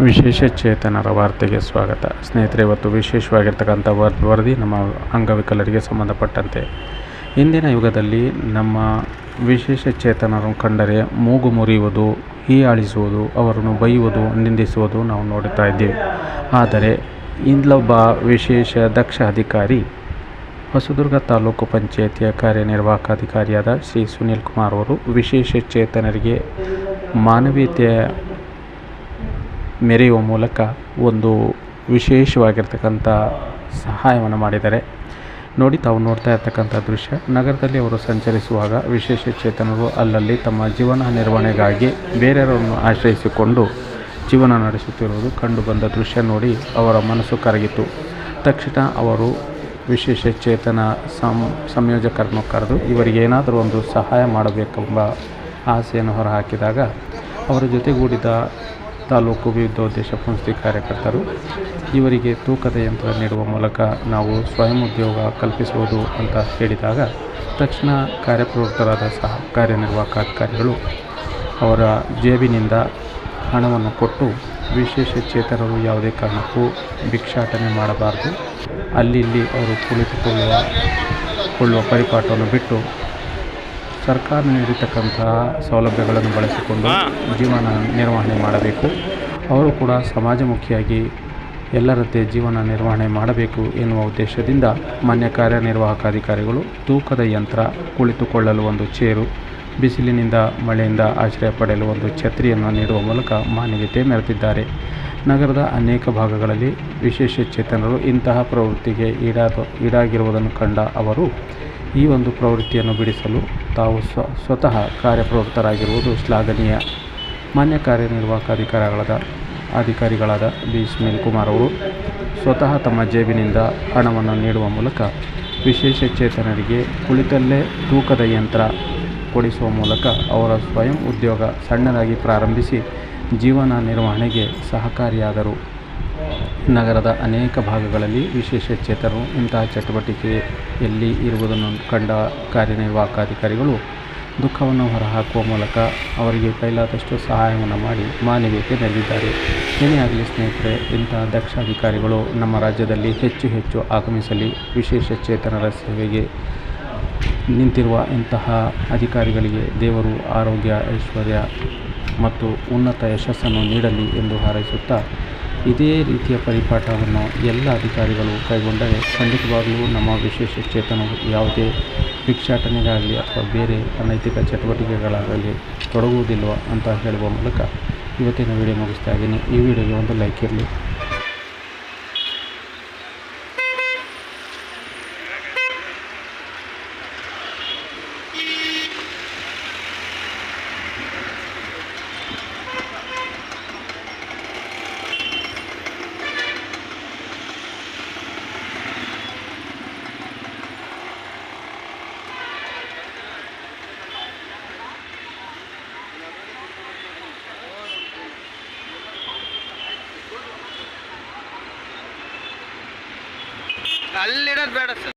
ವಿಶೇಷ ಚೇತನರ ವಾರ್ತೆಗೆ ಸ್ವಾಗತ. ಸ್ನೇಹಿತರೆ, ಇವತ್ತು ವಿಶೇಷವಾಗಿರ್ತಕ್ಕಂಥ ವರ್, ವರದಿ ನಮ್ಮ ಅಂಗವಿಕಲರಿಗೆ ಸಂಬಂಧಪಟ್ಟಂತೆ. ಇಂದಿನ ಯುಗದಲ್ಲಿ ನಮ್ಮ ವಿಶೇಷ ಚೇತನರು ಕಂಡರೆ ಮೂಗು ಮುರಿಯುವುದು, ಹೀಯಾಳಿಸುವುದು, ಅವರನ್ನು ಬೈಯುವುದು, ನಿಂದಿಸುವುದು ನಾವು ನೋಡುತ್ತಾ ಇದ್ದೇವೆ. ಆದರೆ ಇಲ್ಲೊಬ್ಬ ವಿಶೇಷ ದಕ್ಷ ಅಧಿಕಾರಿ, ಹೊಸದುರ್ಗ ತಾಲೂಕು ಪಂಚಾಯಿತಿಯ ಕಾರ್ಯನಿರ್ವಾಹಕ ಅಧಿಕಾರಿಯಾದ ಶ್ರೀ ಸುನೀಲ್ ಕುಮಾರ್ ಅವರು ವಿಶೇಷ ಚೇತನರಿಗೆ ಮಾನವೀಯತೆಯ ಮೆರೆಯುವ ಮೂಲಕ ಒಂದು ವಿಶೇಷವಾಗಿರ್ತಕ್ಕಂಥ ಸಹಾಯವನ್ನು ಮಾಡಿದ್ದಾರೆ. ನೋಡಿ, ತಾವು ನೋಡ್ತಾ ಇರ್ತಕ್ಕಂಥ ದೃಶ್ಯ. ನಗರದಲ್ಲಿ ಅವರು ಸಂಚರಿಸುವಾಗ ವಿಶೇಷ ಚೇತನರು ಅಲ್ಲಲ್ಲಿ ತಮ್ಮ ಜೀವನ ನಿರ್ವಹಣೆಗಾಗಿ ಬೇರೆಯವರನ್ನು ಆಶ್ರಯಿಸಿಕೊಂಡು ಜೀವನ ನಡೆಸುತ್ತಿರುವುದು ಕಂಡುಬಂದ ದೃಶ್ಯ ನೋಡಿ ಅವರ ಮನಸ್ಸು ಕರಗಿತು ತಕ್ಷಣ ಅವರು ವಿಶೇಷ ಚೇತನ ಸಂ, ಸಂಯೋಜಕರನ್ನು ಕರೆದು ಇವರಿಗೆ ಏನಾದರೂ ಒಂದು ಸಹಾಯ ಮಾಡಬೇಕೆಂಬ ಆಸೆಯನ್ನು ಹೊರಹಾಕಿದಾಗ, ಅವರ ಜೊತೆಗೂಡಿದ ತಾಲೂಕು ವಿವಿಧೋದ್ದೇಶ ಸಂಸ್ಥೆ ಕಾರ್ಯಕರ್ತರು, ಇವರಿಗೆ ತೂಕದ ಯಂತ್ರ ನೀಡುವ ಮೂಲಕ ನಾವು ಸ್ವಯಂ ಉದ್ಯೋಗ ಕಲ್ಪಿಸುವುದು ಅಂತ ಹೇಳಿದಾಗ ತಕ್ಷಣ ಕಾರ್ಯಪ್ರವೃತ್ತರಾದ ಸಹ ಕಾರ್ಯನಿರ್ವಾಹಕ ಅಧಿಕಾರಿಗಳು ಅವರ ಜೇಬಿನಿಂದ ಹಣವನ್ನು ಕೊಟ್ಟು ವಿಶೇಷ ಚೇತನರು ಯಾವುದೇ ಕಾರಣಕ್ಕೂ ಭಿಕ್ಷಾಟನೆ ಮಾಡಬಾರದು. ಅಲ್ಲಿ ಇಲ್ಲಿ ಅವರು ಕುಳಿತುಕೊಳ್ಳುವ, ಕೊಳ್ಳುವ ಪರಿಪಾಠವನ್ನು ಬಿಟ್ಟು ಸರ್ಕಾರ ನೀಡಿರ್ತಕ್ಕಂತಹ ಸೌಲಭ್ಯಗಳನ್ನು ಬಳಸಿಕೊಂಡು ಜೀವನ ನಿರ್ವಹಣೆ ಮಾಡಬೇಕು. ಅವರು ಕೂಡ ಸಮಾಜಮುಖಿಯಾಗಿ ಎಲ್ಲರಂತೆ ಜೀವನ ನಿರ್ವಹಣೆ ಮಾಡಬೇಕು ಎನ್ನುವ ಉದ್ದೇಶದಿಂದ ಮಾನ್ಯ ಕಾರ್ಯನಿರ್ವಾಹಕ ಅಧಿಕಾರಿಗಳು ತೂಕದ ಯಂತ್ರ ಕುಳಿತುಕೊಳ್ಳಲು ಒಂದು ಚೇರು ಬಿಸಿಲಿನಿಂದ ಮಳೆಯಿಂದ ಆಶ್ರಯ ಪಡೆಯಲು ಒಂದು ಛತ್ರಿಯನ್ನು ನೀಡುವ ಮೂಲಕ ಮಾನ್ಯತೆ ಮೆರೆದಿದ್ದಾರೆ. ನಗರದ ಅನೇಕ ಭಾಗಗಳಲ್ಲಿ ವಿಶೇಷ ಚೇತನರು ಇಂತಹ ಪ್ರವೃತ್ತಿಗೆ ಈಡಾದ ಈಡಾಗಿರುವುದನ್ನು ಕಂಡ ಅವರು ಈ ಒಂದು ಪ್ರವೃತ್ತಿಯನ್ನು ಬಿಡಿಸಲು ತಾವು ಸ್ವ, ಸ್ವತಃ ಕಾರ್ಯಪ್ರವೃತ್ತರಾಗಿರುವುದು ಶ್ಲಾಘನೀಯ. ಮಾನ್ಯ ಕಾರ್ಯನಿರ್ವಾಹಕ ಅಧಿಕಾರಿಗಳಾದ ಅಧಿಕಾರಿಗಳಾದ ಬಿ. ಸುನೀಲ್ ಕುಮಾರ್ ಅವರು ಸ್ವತಃ ತಮ್ಮ ಜೇಬಿನಿಂದ ಹಣವನ್ನು ನೀಡುವ ಮೂಲಕ ವಿಶೇಷ ಚೇತನರಿಗೆ ಕುಳಿತಲ್ಲೇ ತೂಕದ ಯಂತ್ರ ಕೊಡಿಸುವ ಮೂಲಕ ಅವರ ಸ್ವಯಂ ಉದ್ಯೋಗ ಸಣ್ಣದಾಗಿ ಪ್ರಾರಂಭಿಸಿ ಜೀವನ ನಿರ್ವಹಣೆಗೆ ಸಹಕಾರಿಯಾದರು. ನಗರದ ಅನೇಕ ಭಾಗಗಳಲ್ಲಿ ವಿಶೇಷ ಚೇತನರು ಇಂತಹ ಚಟುವಟಿಕೆಯಲ್ಲಿ ಇರುವುದನ್ನು ಕಂಡ ಕಾರ್ಯನಿರ್ವಾಹಕ ಅಧಿಕಾರಿಗಳು ದುಃಖವನ್ನು ಹೊರಹಾಕುವ ಮೂಲಕ ಅವರಿಗೆ ಕೈಲಾದಷ್ಟು ಸಹಾಯವನ್ನು ಮಾಡಿ ಮಾನವೀಯತೆ ನೀಡಿದ್ದಾರೆ ಏನೇ ಆಗಲಿ ಸ್ನೇಹಿತರೆ, ಇಂತಹ ದಕ್ಷ ಅಧಿಕಾರಿಗಳು ನಮ್ಮ ರಾಜ್ಯದಲ್ಲಿ ಹೆಚ್ಚು ಹೆಚ್ಚು ಆಗಮಿಸಲಿ, ವಿಶೇಷ ಚೇತನರ ಸೇವೆಗೆ ನಿಂತಿರುವ ಇಂತಹ ಅಧಿಕಾರಿಗಳಿಗೆ ದೇವರು ಆರೋಗ್ಯ, ಐಶ್ವರ್ಯ ಮತ್ತು ಉನ್ನತ ಯಶಸ್ಸನ್ನು ನೀಡಲಿ ಎಂದು ಹಾರೈಸುತ್ತಾ ಇದೇ ರೀತಿಯ ಪರಿಪಾಠವನ್ನು ಎಲ್ಲ ಅಧಿಕಾರಿಗಳು ಕೈಗೊಂಡರೆ ಖಂಡಿತವಾಗಲೂ ನಮ್ಮ ವಿಶೇಷ ಚೇತನರು ಯಾವುದೇ ಭಿಕ್ಷಾಟನೆಗಾಗಲಿ ಅಥವಾ ಬೇರೆ ಅನೈತಿಕ ಚಟುವಟಿಕೆಗಳಾಗಲಿ ತೊಡಗುವುದಿಲ್ಲ ಅಂತ ಹೇಳುವ ಮೂಲಕ ಇವತ್ತಿನ ವಿಡಿಯೋ ಮುಗಿಸ್ತಾ ಇದ್ದೀನಿ. ಈ ವಿಡಿಯೋಗೆ ಒಂದು ಲೈಕ್ ಇರಲಿ. நல்லிடம் பேட